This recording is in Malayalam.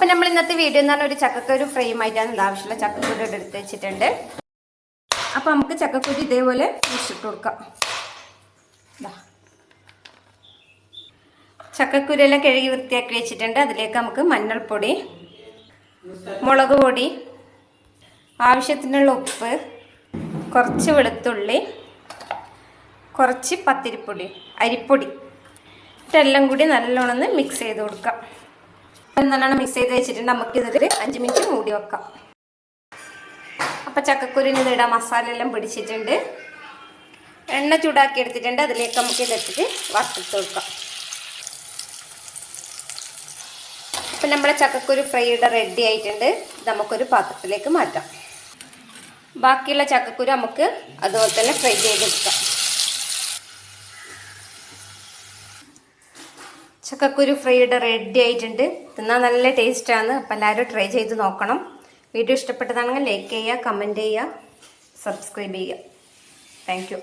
അപ്പം നമ്മൾ ഇന്നത്തെ വീഡിയോ എന്ന് പറഞ്ഞാൽ ഒരു ചക്കക്കുരു ഫ്രെയിം ആയിട്ടാണ് ആവശ്യമുള്ള ചക്കക്കുരു എടുത്ത് വെച്ചിട്ടുണ്ട്. അപ്പം നമുക്ക് ചക്കക്കുരു ഇതേപോലെ മുറിച്ചിട്ട് കൊടുക്കാം. ദാ. ചക്കക്കുരെല്ലാം കഴുകി വൃത്തിയാക്കി വെച്ചിട്ടുണ്ട്. അതിലേക്ക് നമുക്ക് മഞ്ഞൾപ്പൊടി മുളക് പൊടി ആവശ്യത്തിനുള്ള ഉപ്പ് കുറച്ച് വെളുത്തുള്ളി കുറച്ച് പത്തിരിപ്പൊടി അരിപ്പൊടി. ഇതെല്ലാം കൂടി നല്ലോണം ഒന്ന് മിക്സ് ചെയ്ത് കൊടുക്കാം. നല്ലോണം മിക്സ് ചെയ്ത് വെച്ചിട്ടുണ്ട്. നമുക്ക് ഇതിൽ അഞ്ച് മിനിറ്റ് മൂടി വെക്കാം. അപ്പം ചക്കക്കുരുവിന് ഇടാം മസാല എല്ലാം പിടിച്ചിട്ടുണ്ട്. എണ്ണ ചൂടാക്കി എടുത്തിട്ടുണ്ട് അതിലേക്ക് നമുക്ക് ഇതെടുത്തിട്ട് വറുത്തിട്ട് കൊടുക്കാം. അപ്പം നമ്മുടെ ചക്കക്കുരു ഫ്രൈയുടെ റെഡി ആയിട്ടുണ്ട്. നമുക്കൊരു പാത്രത്തിലേക്ക് മാറ്റാം. ബാക്കിയുള്ള ചക്കക്കുരു നമുക്ക് അതുപോലെ തന്നെ ഫ്രൈ ചെയ്തെടുക്കാം. ചക്കക്കുരു ഫ്രൈയുടെ റെഡി ആയിട്ടുണ്ട്. തിന്നാൽ നല്ല ടേസ്റ്റാണ്. അപ്പം എല്ലാവരും ട്രൈ ചെയ്ത് നോക്കണം. വീഡിയോ ഇഷ്ടപ്പെട്ടതാണെങ്കിൽ ലൈക്ക് ചെയ്യുക കമന്റ് ചെയ്യുക സബ്സ്ക്രൈബ് ചെയ്യുക. താങ്ക്